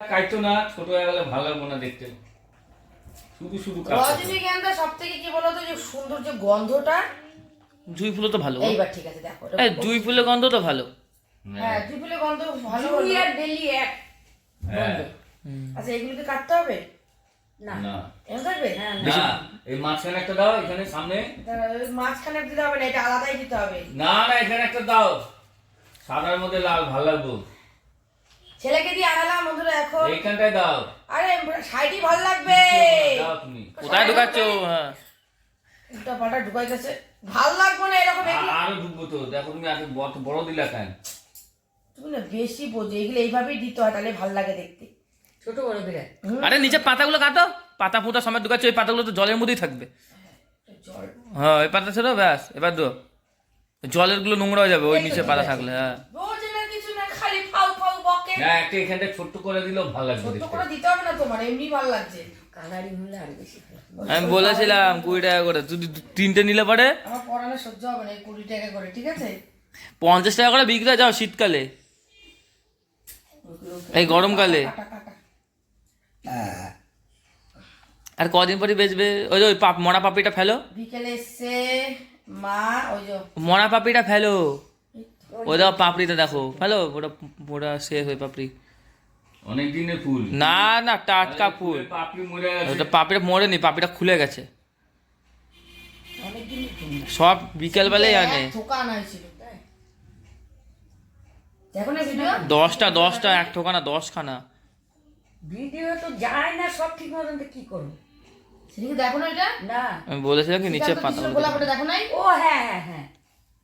কাটতো না ছোট হয়ে গেলে ভালো লাগবে না দেখতে। শুধু শুধু রজনীগন্ধা সব থেকে কি বলতো যে সুন্দর যে গন্ধটা? জুই ফুলও তো ভালো। এইবার ঠিক আছে দেখো এই জুই ফুলের গন্ধ তো ভালো। হ্যাঁ দুই ফুলের গন্ধ ভালো জুই। আর বেলি এক। হ্যাঁ। আচ্ছা এগুলোকে কাটতে হবে? না। না। হ্যাঁ এই মাঝখানে একটা দাও এখানে সামনে। মাঝখানে দিতে হবে না এটা আলাদাই দিতে হবে। না না এখানে একটা দাও। সাদার মধ্যে লাল ভালো লাগবে। ছেলেকে দিয়ে আনালাম বন্ধুরা এখন। এইখানটায় দাও। আরে সাইডই ভালো লাগবে। কোথায় ঢুকাচ্ছ? হ্যাঁ। উল্টা পাল্টা ঢুকাইতেছে। ভালো লাগবে না এরকম আরও ঢুকবো তো। দেখো তুমি আগে বড় বড় দিলা কেন? তুমি না বেশি বোঝো এগুলো এইভাবেই দিতে হয় তাহলে ভালো লাগে দেখতে। ছোট বড় করে আরে নিচে পাতাগুলো কাটো। পাতা ফুটা সময় ঢুকাচ্ছ ওই পাতাগুলো তো জলের মধ্যেই থাকবে। হ্যাঁ ওই পাতা ছিল ব্যাস। এবার দো জলেরগুলো নোংরা হয়ে যাবে ওই নিচে পাতা থাকলে হ্যাঁ বোঝে না কিছু না খালি ফাউ ফাউ বকে না একটা এখানটা ছোট্ট করে দিলেও ভালো লাগবে ছোট্ট করে দিতে হবে না তোমার এমনি ভালো লাগছে। কালারিং হলে আর বেশি আমি বলেছিলাম কুড়ি টাকা করে তুই তুই তিনটে নিলে পরে? আমার পড়ানো সহ্য হবে না এই কুড়ি টাকা করে ঠিক আছে? পঞ্চাশ টাকা করে বিক্রি যাও শীতকালে। এই গরমকালে। আর কদিন পরে বেচবে? ওই যে ওই পাপ মরা পাপড়িটা ফেলো। বিকেলে এসছে মা ওই যে মরা পাপড়িটা ফেলো। ওই দেখো পাপড়িটা দেখো। ফেলো ওটা ওটা শেষ ওই পাপড়ি। অনেক দিনের ফুল। না না টাটকা ফুল। পাপড়ি মরে গেছে ওটা পাপড়িটা মরেনি পাপড়িটা খুলে গেছে। অনেকদিন ফুল। না সব বিকেলবেলায় আনে। দেখো দশটা দশটা এক ঠোকানা দশখানা। ভিডিও তো যায় না সব ঠিক মতন কি করব? সেদিকে দেখো না এটা? না। আমি বলেছিলাম কি নিচে পাতা দেখো নাই? ও হ্যাঁ হ্যাঁ হ্যাঁ।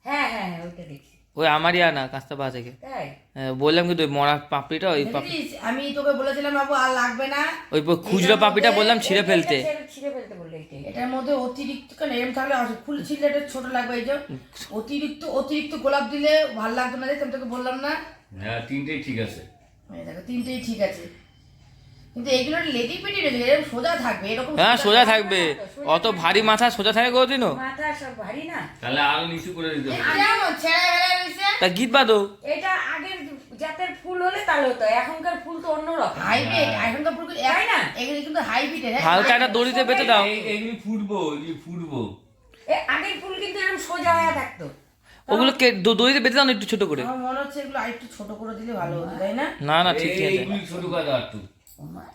হ্যাঁ হ্যাঁ হ্যাঁ ওইটা দেখছি ওই আমারই আনা কাস্তা পা থেকে। হ্যাঁ, বললাম কিন্তু মরা পাপড়িটা ওই পাপড়ি আমি তোকে বলেছিলাম বাবু আর লাগবে না। ওই খুচরো পাপড়িটা বললাম ছিঁড়ে ফেলতে। ছেড়ে- ফেলতে বললে এটার মধ্যে অতিরিক্ত কেন? এরম থাকলে ফুল ছিঁড়লে এটা ছোট লাগবে এই যে। অতিরিক্ত অতিরিক্ত গোলাপ দিলে ভালো লাগবে না দেখতে তোকে বললাম না। হ্যাঁ তিনটেই ঠিক আছে। এই দেখো তিনটেই ঠিক আছে। কিন্তু এইগুলো লেডি পেটি রয়েছে সোজা থাকবে এরকম হ্যাঁ সোজা থাকবে অত ভারী মাথা সোজা থাকে কোনোদিনও মাথা সব ভারী না। তাহলে আরও নিচু করে দিতে হবে। যেমন ছেঁড়া বেড়া রয়েছে। তা গীত বাদো। এটা আগের জাতের ফুল হলে তাহলে হতো এখনকার ফুল তো অন্যরকম। হাইব্রিড এখনকার ফুল তাই না? এগুলো কিন্তু হাইব্রিড হ্যাঁ? হালকা একটা দড়িতে বেঁধে দাও। এই- এইগুলি ফুটবো এগুলি ফুটবো। এ আগের ফুল কিন্তু এরকম সোজা হয়ে থাকতো। ওগুলো কে দড়িতে বেঁধে দাও না একটু ছোট করে? আমার মনে হচ্ছে এগুলো আরেকটু ছোট করে দিলে ভালো হতো তাই না? না না ঠিক আছে। ছোট করে দাও একটু। তোমার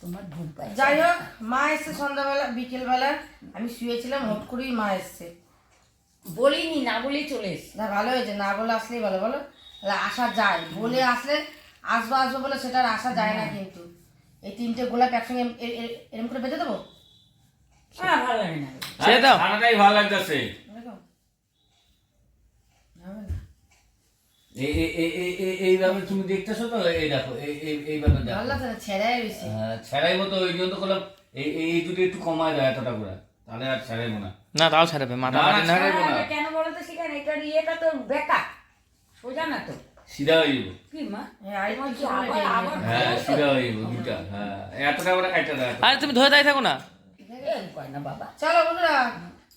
তোমার ঘুম পায় যাই হোক মা এসছে সন্ধ্যাবেলা বিকেলবেলা। আমি শুয়েছিলাম হট করেই মা এসছে। বলিনি না বলেই চলে এসছি। না ভালো হয়েছে না বলে আসলেই ভালো বলো? আসা যায়। বলে আসলে আসব আসব বলে সেটা আর আসা যায় না কিন্তু। এই তিনটে গোলাপ একসঙ্গে এরম করে বেঁধে দেবো? হ্যাঁ ভালো লাগে না। ভালো লাগতেছে এরকম? হবে না। এই- এই- এই- এই- এই- এইভাবে তুমি দেখতেছো তো? এই দেখো এইভাবে ছেড়াই রয়েছে হ্যাঁ, ছেড়াই ওই জন্য তো করলাম এই এই এই দুটো একটু কমায় দেয় এতটা করে। তাহলে আর ছেড়াইবো না। না তাও ছাড়াবে মাথা না, মারি না ছাড়াইবো না। আরে কেন বলো তো সেখানে? এটার ইয়েটা তো বেকা সোজা না তো। সিধা হয়ে যাব। হ্যাঁ। হ্যাঁ সিধা হয়ে যাব দুটা হ্যাঁ এতটা করে কাটতে দেয় আরে তুমি ধরে দাঁড়িয়ে থাকো না। বাবা। চলো বন্ধুরা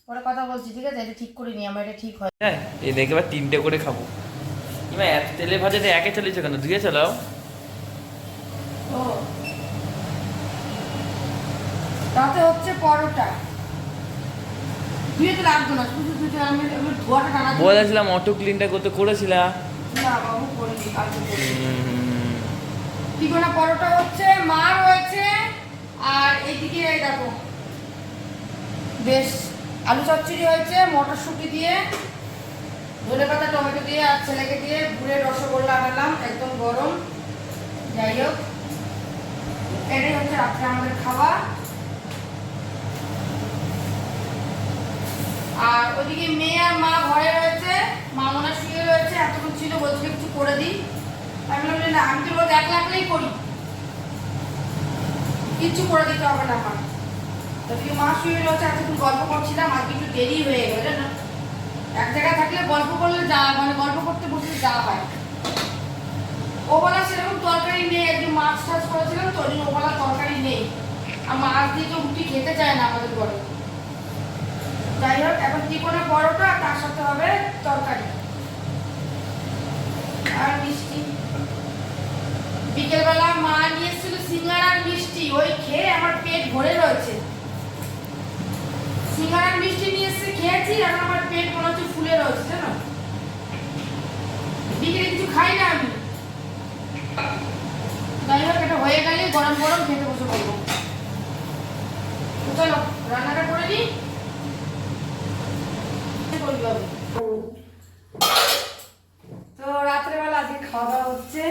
পরে কথা বলছি ঠিক আছে? এটা ঠিক করে নি আমার এটা ঠিক হয় হ্যাঁ। এই দেখে এবার তিনটে করে খাব। তেলে ভাজাতে একে কেন? দুয়ে চালাও। তাতে হচ্ছে পরোটা। বলেছিলাম অটো ক্লিনটা করতে। তিকোনা পরোটা হচ্ছে মা রয়েছে আর এইদিকে এই দেখো বেশ আলু চচ্চড়ি হয়েছে মটরশুঁটি দিয়ে ধনে পাতা, টমেটো দিয়ে আর ছেলেকে দিয়ে গুড়ের রসগোল্লা আনালাম, একদম গরম। যাই হোক, এটাই হচ্ছে রাত্রে আমাদের খাওয়া আর ওদিকে মেয়ে আর মা ঘরে রয়েছে মা মনে শুয়ে রয়েছে, এতক্ষণ ছিল, বলছিল কিছু করে দিই। আমি বললাম না, আমি তো রোজ এক লাখলেই করি। কিচ্ছু করে দিতে হবে না আমার ওদিকে মা শুয়ে রয়েছে, এতক্ষণ গল্প করছিলাম আজকে একটু দেরি হয়ে গেল না এক জায়গায় থাকলে গল্প করলে যা মানে গল্প করতে বসলে যা হয়। ও বলা সেরকম তরকারি নেই, একদিন মাছ টাছ করেছিলাম তো ওই জন্য ও বলা তরকারি নেই। আর মাছ দিয়ে তো রুটি খেতে চায় না আমাদের ঘরে। যাই হোক, এখন ত্রিকোণা পরোটা আর তার সাথে হবে তরকারি। আর মিষ্টি। বিকেলবেলা মা নিয়ে ওই খেয়ে আমার পেট ভরে রয়েছে। সিঙ্গারার মিষ্টি নিয়ে এসে খেয়েছি, এখন আমার পেট মনে হচ্ছে ফুলে রয়েছে জানো বিকেলে কিছু খাই না আমি যাই হোক এটা হয়ে গেলে গরম গরম খেতে বসে পড়ব। চলো রান্নাটা করে নিই তো রাত্রেবেলা আজকে খাওয়া দাওয়া হচ্ছে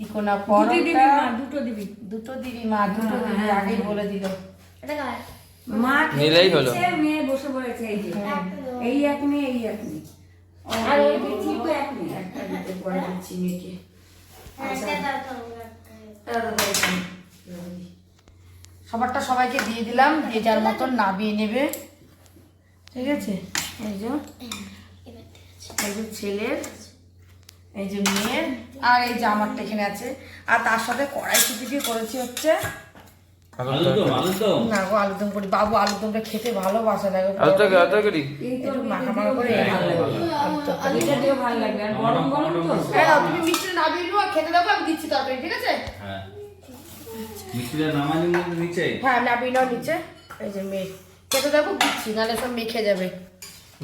টিকোনা দুটো দিবি মা দুটো দিবি। দুটো দিবি মা দুটো হ্যাঁ, দিবি হ্যাঁ, আগেই হ্যাঁ। বলে দিল। মা নিলেই হলো। মেয়ে বসে পড়েছে এই যে। এই এক মেয়ে এই এক মেয়ে। আর ওই চিকু এক মেয়ে। একটা দিতে পরে দিচ্ছি মেয়েকে। আচ্ছা। সবারটা সবাইকে দিয়ে দিলাম, যে যার মতন নাবিয়ে নেবে। ঠিক আছে? এই যে। এই যে ছেলের, এই যে মেয়ের, আর এই যে আমারটা এখানে আছে। আর তার সাথে কড়াই ছুটি দিয়ে করেছি হচ্ছে না গো আলুদম করি। বাবু আলুদমটা খেতে ভালোবাসে না গো। আলু তরকারি এই একটু মাখা মাখা করে ভালো লাগে। আলুদম। দিয়ে ভালো লাগবে আর গরম গরম তো। এই তুমি মিষ্টি নাবিয়ে নিও খেতে দেবো আমি দিচ্ছি তরকারি ঠিক আছে? হ্যাঁ। মিষ্টিটা নামানোর মধ্যে নিচে? হ্যাঁ নাবিয়ে নাও নিচে। এই যে মেয়ে। খেতে দেবো দিচ্ছি নাহলে সব মেখে যাবে।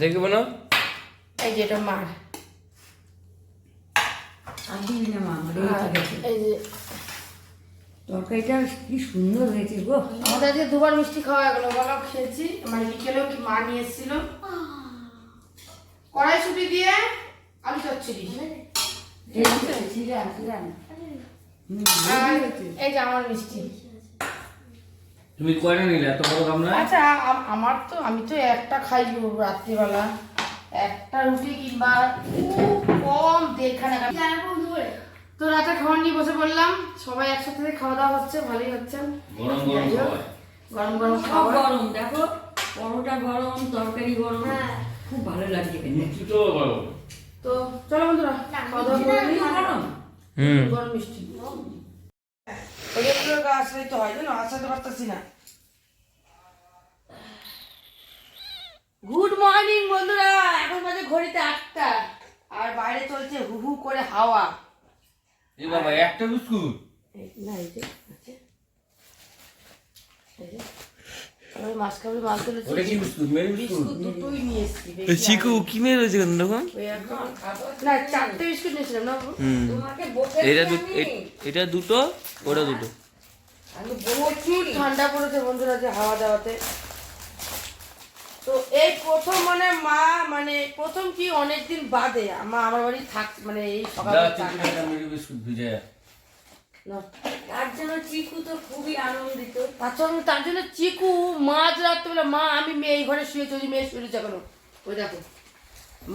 দেখব না এই যে এটা মার। না তরকারিটা। এই যে তরকারিটা কি সুন্দর হয়েছে গো। আমাদের আজকে দুবার মিষ্টি খাওয়া গেলো। বেলাও খেয়েছি। মানে বিকেলেও কি মা নিয়ে এসেছিল? কড়াইশুটি দিয়ে আলু চচ্চড়ি। এই যে, আমার মিষ্টি। তুমি কয়টা নিলে? এত বড় গামলা? আচ্ছা আমার তো আমি তো একটা খাই রাত্রিবেলা। একটা রুটি কিংবা খুব কম দেড়খানা তো রাতে খাবার নিয়ে বসে পড়লাম। সবাই একসাথে খাওয়া দাওয়া হচ্ছে ভালোই হচ্ছে। গরম গরম গরম গরম খাবার। গরম দেখো পরোটা গরম তরকারি গরম। খুব ভালো লাগছে। মিষ্টিটা গরম তো চলো বন্ধুরা খাওয়া দাওয়া করে গরম। হুম। গরম মিষ্টি। তো হয় জানো? আসাতে পারতেছি না। গুড মর্নিং বন্ধুরা। এখন বাজে ঘড়িতে আটটা। আর বাইরে চলছে হু হু করে হাওয়া। এই বাবা একটা বিস্কুট। না এই যে আছে। কি মেরি রয়েছে কেন এটা এটা দুটো ওটা দুটো। প্রচুর ঠান্ডা পড়েছে বন্ধুরা যে হাওয়া দেওয়াতে। তো এই প্রথম মানে মা মানে প্রথম কি অনেকদিন বাদে? মা আমার বাড়ি থাক মানে এই সকালে তার জন্য চিকু তো খুবই আনন্দিত। তার জন্য চিকু মাঝ রাত্রিবেলা মা আমি মেয়ে এই ঘরে শুয়ে চলি মেয়ে শুয়ে যাব ওই দেখো।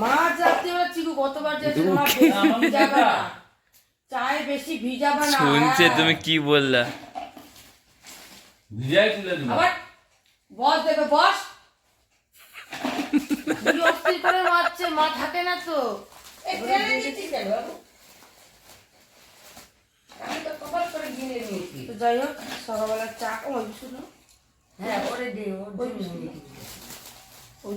মাঝ রাত্রিবেলা চিকু মা ভিজাবে না। চায় বেশি ভিজাবে না। শুনছে। তুমি কি বললা? ভিজাই তুলে দিবো। আবার বস দেবে বস। অস্থির করে মারছে মা থাকে না তো। যাই হোক চা হ্যাঁ ওরে দে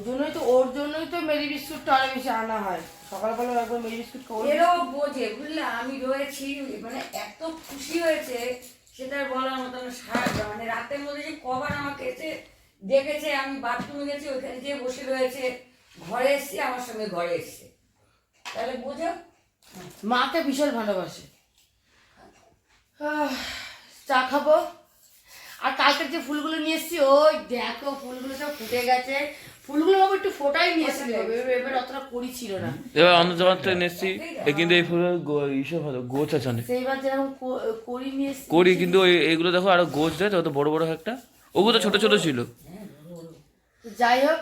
জন্যই তো ওর জন্যই তো মেরি বিস্কুটটা বেশি আনা হয়। সকালবেলা একবার মেরি বিস্কুট খাব। এরও বোঝে বুঝলে? আমি রয়েছি মানে এত খুশি হয়েছে সেটা বলার মতন সারা মানে রাতের মধ্যে যে কবার আমাকে এসে দেখেছে আমি বাথরুমে গেছি ওইখানে যেয়ে বসে রয়েছে ঘরে এসছি আমার সঙ্গে ঘরে এসছে তাহলে বোঝো? মাকে ভীষণ ভালোবাসে। চা খাব? আর কালকের যে ফুলগুলো নিয়ে এসেছি ওই দেখো ফুলগুলো সব ফুটে গেছে। ফুলগুলো বাবু একটু ফোটাই নিয়ে এসেছিল এবার এবার অতটা করি ছিল না। এবার অন্য থেকে কিন্তু এই ভালো গোছ আছে অনেক। সেইবার যেরকম করি নিয়ে করি কিন্তু ওই এগুলো দেখো আরও গোছ দেয় তো বড় বড় একটা। ওগুলো তো ছোট ছোট ছিল। যাই হোক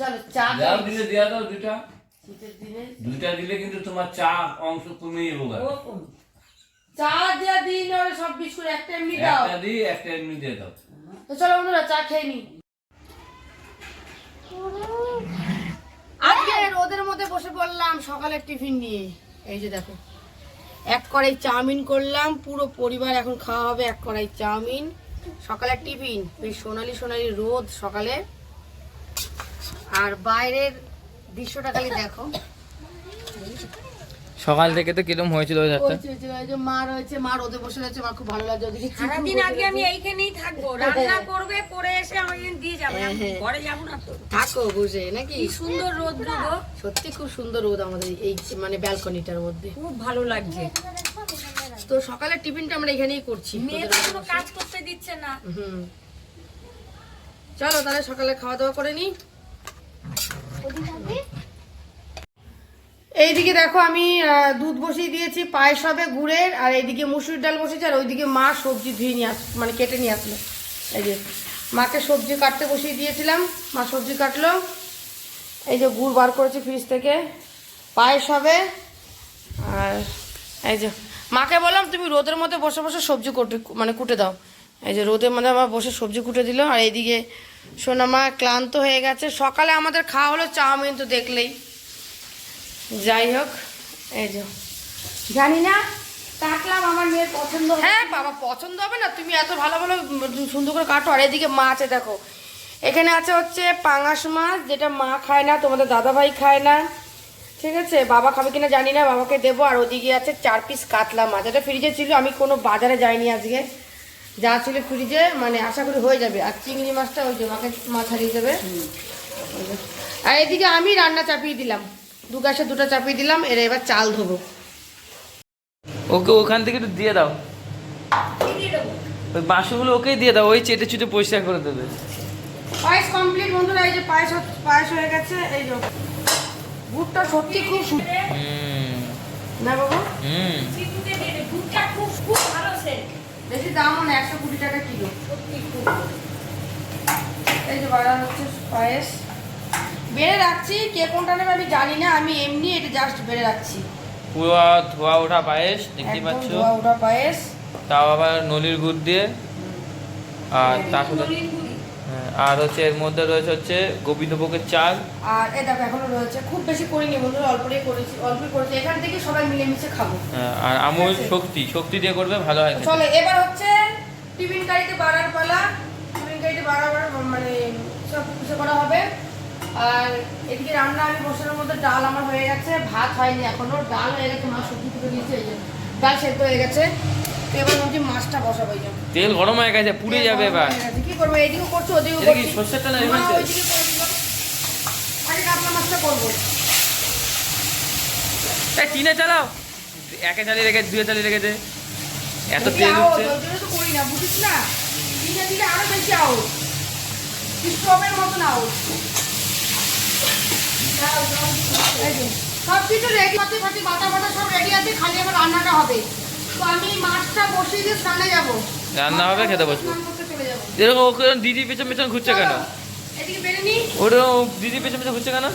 চলো চা যাও দিলে দেওয়া দাও দুইটা। শীতের দুইটা দিলে কিন্তু তোমার চা অংশ কমে। যাব চা দেওয়া দিই না সব বিস্কুট একটা এমনি দাও। একটা দিই একটা এমনি দিয়ে দাও। তো চলো বন্ধুরা চা খেয়ে নি। আজকে রোদের মধ্যে বসে পড়লাম সকালের টিফিন নিয়ে। এই যে দেখো এক কড়াই চাউমিন করলাম পুরো পরিবার এখন খাওয়া হবে এক কড়াই চাউমিন। সকালের টিফিন বেশ সোনালি সোনালি রোদ সকালে। আর বাইরের দৃশ্যটা খালি দেখো। সকাল থেকে তো কিরম হয়েছিল ওই ওই মা রয়েছে মা রোদে বসে রয়েছে আমার খুব ভালো লাগছে ওদিকে। সারাদিন আজকে আমি এইখানেই থাকব রান্না করবে করে এসে আমাকে দিয়ে যাবে আমি হ্যাঁ। ঘরে যাব না তো। থাকো বসে নাকি? কি সুন্দর রোদ গো সত্যি খুব সুন্দর রোদ আমাদের এই মানে ব্যালকনিটার মধ্যে। খুব ভালো লাগছে। তো সকালের টিফিনটা আমরা এখানেই করছি। মেয়ে তো কোনো কাজ করতে দিচ্ছে না। হুম। চলো তাহলে সকালে খাওয়া দাওয়া করে নি। এইদিকে দেখো আমি দুধ বসিয়ে দিয়েছি, পায়েস হবে, গুড়ের, আর এইদিকে মুসুর ডাল বসেছে, আর ওইদিকে মা সবজি ধুয়ে নিয়ে আস মানে কেটে নিয়ে আসলো। এই যে, মাকে সবজি কাটতে বসিয়ে দিয়েছিলাম, মা সবজি কাটলো। এই যে গুড় বার করেছি ফ্রিজ থেকে, পায়েস হবে, আর এই যে, মাকে বললাম তুমি রোদের মধ্যে বসে বসে সবজি কুটে মানে কুটে দাও। এই যে রোদের মধ্যে আমার বসে সবজি কুটে দিল, আর এইদিকে সোনামা ক্লান্ত হয়ে গেছে। সকালে আমাদের খাওয়া হলো চাউমিন তো দেখলেই। যাই হোক, এই যে। জানি না, কাটলাম, আমার মেয়ের পছন্দ হ্যাঁ বাবা, পছন্দ হবে না, তুমি এত ভালো ভালো সুন্দর করে কাটো। আর এদিকে মাছ দেখো। এখানে আছে হচ্ছে পাঙাশ মাছ, যেটা মা খায় না, তোমাদের দাদা ভাই খায় না। ঠিক আছে? বাবা খাবে কিনা জানি না, বাবাকে দেবো। আর ওদিকে আছে চার পিস কাতলা মাছ। এটা ফ্রিজে ছিল, আমি কোনো বাজারে যাইনি আজকে। যা ছিল ফ্রিজে মানে আশা করি হয়ে যাবে। আর চিংড়ি মাছটা ওই যে মাকে মাছ হারিয়ে দেবে। আর এদিকে আমি রান্না চাপিয়ে দিলাম। দু গ্যাসে দুটো চাপিয়ে দিলাম এর এবার চাল ধোবো। ওকে ওখান থেকে একটু দিয়ে দাও। ওই বাসনগুলো ওকেই দিয়ে দাও ওই চেটে চুটে পরিষ্কার করে দেবে। পায়েস কমপ্লিট বন্ধুরা এই যে পায়েস পায়েস হয়ে গেছে এই যে গুড়টা সত্যি খুব সু- না বাবা? হুম। দুধটা খুব খুব ভালো সে বেশি দাম মানে একশো কুড়ি টাকা কিলো। এই যে বাড়া হচ্ছে পায়েস। বেড়ে রাখছি কে কোনটা নেবে আমি জানি না আমি এমনি এটা জাস্ট বেড়ে রাখছি। পুরো ধোয়া ওঠা পায়েস একদম পাচ্ছ। ধোয়া ওঠা পায়েস। তাও আবার নলির গুড় দিয়ে। আর তার সাথে আর হচ্ছে এর মধ্যে রয়েছে হচ্ছে গোবিন্দভোগের চাল। আর এ দেখো এখনও রয়েছে। খুব বেশি করিনি বন্ধুরা অল্পই করেছি অল্পই করেছি। এখান থেকে সবাই মিলেমিশে খাব। হ্যাঁ, আর আমুল শক্তি শক্তি দিয়ে করবে ভালো হয়। চলো এবার হচ্ছে টিফিন গাড়িতে বাড়ার পালা। টিফিন গাড়িতে বাড়াবার মানে সব কিছু করা হবে। আর এদিকে রান্না আমি বসানোর মধ্যে ডাল আমার হয়ে গেছে ভাত হয়নি এখনও। ডাল হয়ে গেছে মা সবজি তুলে দিয়েছে এই যে ডাল সেদ্ধ হয়ে গেছে। তো এবার ভাবছি মাছটা বসাবো এই যে তেল গরম হয়ে গেছে পুড়ে যাবে এবার। কি করব? এইদিকে করছ ওদিকে করছি। সর্ষের তেল না মা রিফাইন তেল? ওইদিকে করে আরে কাতলা মাছটা করব। এই টিনে চালাও। একে চালিয়ে রেখে দুয়ে চালিয়ে রেখেছে। এত তেল আউট, উঠছে। তো করি না বুঝিস না? দিনে দিলে আরও বেশি আউট স্টপের মতন আউট সব কিছু রেডি আছে ফাটি বাটা বাটা সব রেডি আছে খালি আমার রান্নাটা হবে। তো আমি মাছটা বসিয়ে দিয়ে স্নানে যাব। রান্না হবে, খেতে বসবো। এরকম ওকে দিদি পেছন পেছন ঘুরছে কেন? ওটা দিদি পেছন পেছন ঘুরছে কেন?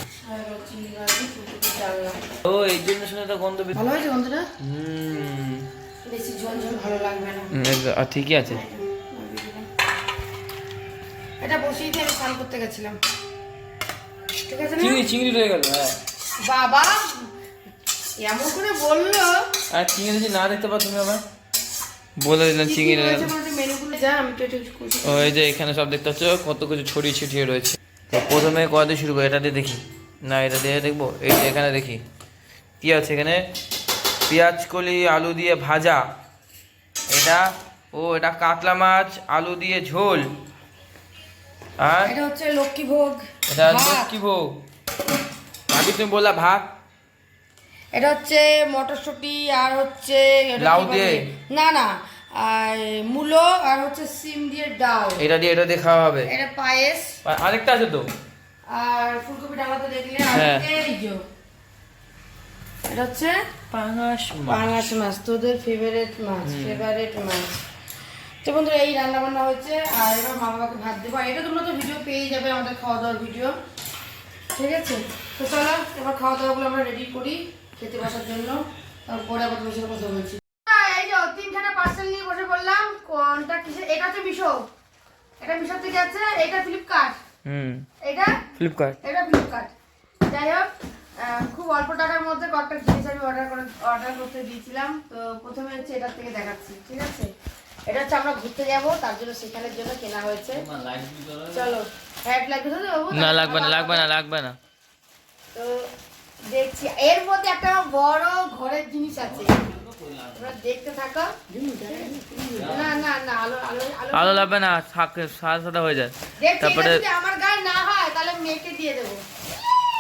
ও এই জন্য শুনে তো গন্ধ ভালো হয়েছে গন্ধটা? হুম। বেশি ঝোল ঝোল ভালো লাগবে না। আর ঠিকই আছে। এটা বসিয়ে দিয়ে আমি স্নান করতে গেছিলাম। ঠিক আছে চিংড়ি চিংড়ি রয়ে গেল হ্যাঁ। বাবা এমন করে বলল আর চিংড়ি যদি না দেখতে পাও তুমি আবার। বলে দিলাম চিংড়ি মেনুগুলো? যা আমি তো একটু খুশি ও এই যে এখানে সব দেখতে পাচ্ছ কত কিছু ছড়িয়ে ছিটিয়ে রয়েছে। তো প্রথমে কয়া দিয়ে শুরু করি এটা দিয়ে দেখি। না এটা দিয়ে দেখব? এই যে এখানে দেখি। কি আছে এখানে? পেঁয়াজ কলি আলু দিয়ে ভাজা। এটা ও এটা কাতলা মাছ আলু দিয়ে ঝোল। আর এটা হচ্ছে লক্ষ্মী ভোগ এটা। লক্ষ্মী ভোগ ভাবি তুমি বললা ভাত এটা হচ্ছে মটরশুঁটি আর হচ্ছে লাউ দিয়ে? না না আর মূলো আর হচ্ছে সিম দিয়ে ডাল। এটা দিয়ে এটা দিয়ে খাওয়া হবে? এটা পায়েস। আর আরেকটা আছে তো। আর ফুলকপি ডালা তো দেখলে আর হ্যাঁ। এই যে এটা হচ্ছে পাঙাশ পাঙাশ মাছ তোদের ফেভারিট মাছ ফেভারিট মাছ। তো বন্ধুরা এই রান্না বান্না হচ্ছে আর এবার মা বাবাকে ভাত দেবো। আর এটা তোমরা তো ভিডিও পেয়ে যাবে আমাদের খাওয়া দাওয়ার ভিডিও ঠিক আছে? তো চলো এবার খাওয়া দাওয়াগুলো আমরা রেডি করি। খেতে বসার জন্য। তারপরে আবার তোমার সাথে কথা বলছি। এই যে তিনখানা পার্সেল নিয়ে বসে বললাম। কোনটা কিসের? এটা হচ্ছে মিশো। এটা মিশো থেকে আছে এটা ফ্লিপকার্ট। হুম। এটা? ফ্লিপকার্ট। এটা ফ্লিপকার্ট। যাই হোক খুব অল্প টাকার মধ্যে কয়েকটা জিনিস আমি অর্ডার করে অর্ডার করতে দিয়েছিলাম। তো প্রথমে হচ্ছে এটার থেকে দেখাচ্ছি ঠিক আছে? এটা হচ্ছে আমরা ঘুরতে যাব তার জন্য সেখানের জন্য কেনা হয়েছে। চলো হ্যাড লাগবে তো না লাগবে না লাগবে না লাগবে না। তো দেখছি। এর মধ্যে একটা বড় ঘরের জিনিস আছে। দেখতে থাকো। না না না আলো আলো আলো আলো লাগবে না। থাক সাদা সাদা হয়ে যায়। তারপরে যদি আমার গায়ে না হয় তাহলে মেয়েকে দিয়ে দেবো।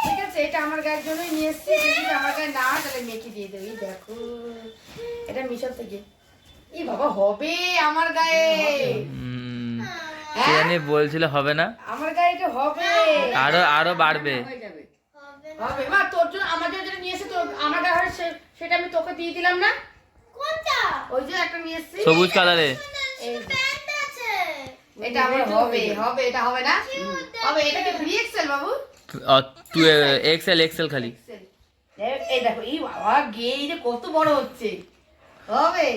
ঠিক আছে? এটা আমার গায়ের জন্যই নিয়ে এসেছি। যদি আমার গায়ে না হয় তাহলে মেয়েকে দিয়ে দেবো। এই দেখো এটা মিশর থেকে। বাবা হবে আমার গায়ে। হ্যাঁ? বলছিল হবে না। আমার গায়ে এটা হবে। আরও আরও বাড়বে। হয়ে যাবে। হবে। মা তোর জন্য আমার জন্য যেটা নিয়ে এসে তো আমার গায়ে সেটা আমি তোকে দিয়ে দিলাম না? কোনটা? ওই যে একটা নিয়ে এসেছি। সবুজ কালারে এই যে। প্যান্ট আছে। এটা আমার হবে হবে। এটা হবে না? হবে এটা কি থ্রি এক্সেল বাবু? তুই এক্সেল এক্সেল খালি। এই দেখো এই বাবা গে এই যে কত বড় হচ্ছে। হবে।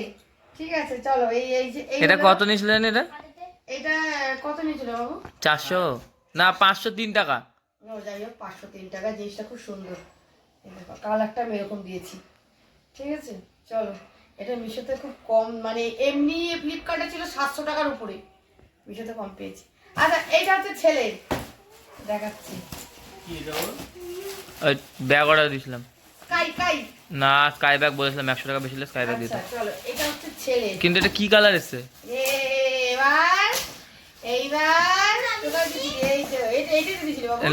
ঠিক আছে চলো এই এই যে এটা কত নিয়েছিলেন এটা? এটা কত নিয়েছিল বাবু? চারশো। না পাঁচশো তিন টাকা। যাই হোক পাঁচশো তিন টাকা জিনিসটা খুব সুন্দর। কালারটা আমি এরকম দিয়েছি। ঠিক আছে? চলো এটা মিশোতে খুব কম মানে এমনি ফ্লিপকার্টে ছিল সাতশো টাকার উপরে। মিশোতে কম পেয়েছি। আচ্ছা এইটা হচ্ছে ছেলে দেখাচ্ছি। ওই ব্যাগ অর্ডার দিয়েছিলাম। কাই কাই না স্কাই ব্যাগ বলেছিলাম একশো টাকা বেশি স্কাই ব্যাগ দিতে চলো এটা হচ্ছে ছেলে কিন্তু এটা কি কালার এসছে? এবার এইবার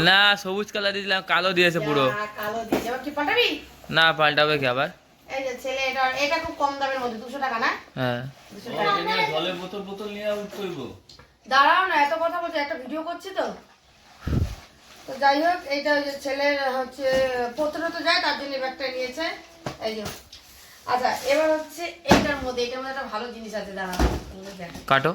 না সবুজ কালার দিয়েছিলাম কালো দিয়েছে পুরো। কালো দিয়েছে। কি পাঠাবি? না পাল্টাবে কি আবার? এই যে ছেলে এটা এটা খুব কম দামের মধ্যে দুশো টাকা না? হ্যাঁ। দুশো টাকা। জলের বোতল বোতল নিয়ে আউট দাঁড়াও না এত কথা বলছে একটা ভিডিও করছি তো। তো যাই হোক এইটা ওই যে ছেলের হচ্ছে পত্র তো যায় তার জন্য ব্যাগটা নিয়েছে। এই যে। আচ্ছা এবার হচ্ছে এইটার মধ্যে এটার মধ্যে একটা ভালো জিনিস আছে দাঁড়াও তোমরা কাটো।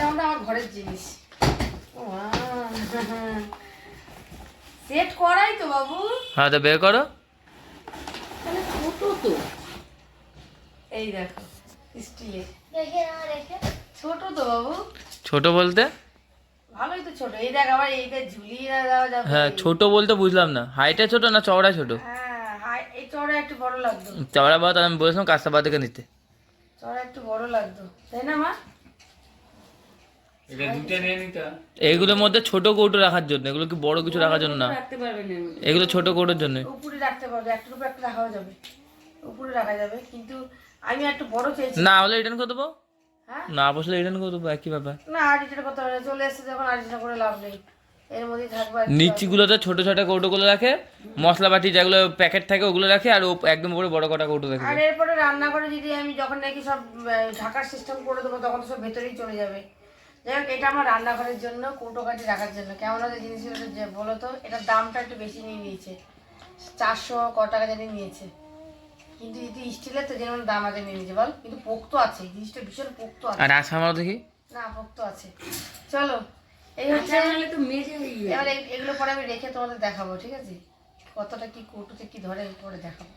এটা হলো আমার ঘরের জিনিস। সেট করাই তো বাবু। হ্যাঁ তো বের করো। তাহলে ছোট তো। এই দেখো স্টিলের। ছোট তো বাবু। ছোট বলতে? ভালোই তো ছোট। এই দেখ আবার এইটা ঝুলিয়ে দেওয়া যাবে। হ্যাঁ ছোট বলতে বুঝলাম না। হাইটে ছোট না চওড়া ছোট? হ্যাঁ এই চড়া একটু বড় লাগতো। চওড়া আমি বলেছিলাম কাস্তাবাদ থেকে নিতে। চড়া একটু বড় লাগতো। তাই না মা? এইগুলোর মধ্যে ছোট কৌটো রাখার জন্য এগুলো কি বড় কিছু রাখার জন্য না। এগুলো। ছোট কৌটোর জন্য। উপরে রাখতে পারবে একটার উপরে একটা রাখাও যাবে। উপরে রাখা যাবে কিন্তু আমি একটু বড় চেয়েছি না হলে রিটার্ন করে দেবো। হ্যাঁ? না বসলে রিটার্ন করে দেবো একই ব্যাপার। না আড়িটা করতে হবে চলে এসেছে যখন আড়িটা করে লাভ নেই। এর মধ্যেই থাকবে আর নিচিগুলোতে ছোট ছোট কৌটোগুলো রাখে মশলাপাতি যেগুলো প্যাকেট থাকে ওগুলো রাখে আর ও একদম উপরে বড় কটা কৌটো রাখে আর এরপরে রান্না করে যদি আমি যখন নাকি সব ঢাকার সিস্টেম করে দেবো তখন তো সব ভেতরেই চলে যাবে। যাই হোক এটা আমার রান্নাঘরের জন্য কৌটো কাটি রাখার জন্য। কেমন আছে জিনিসগুলো যে বলো তো এটার দামটা একটু বেশি নিয়ে নিয়েছে। চারশো ক টাকা জানি নিয়েছে। কিন্তু যদি স্টিলের তো যেমন দাম আছে নিয়ে নিয়েছে বল। কিন্তু পোক্ত আছে জিনিসটা ভীষণ পোক্ত আছে। আর আশা আমার দেখি? না পোক্ত আছে। চলো এই আচ্ছা হচ্ছে তো মেজে এবার এগুলো পরে আমি রেখে তোমাদের দেখাবো ঠিক আছে? কতটা কি কৌটোতে কি ধরে পরে দেখাবো।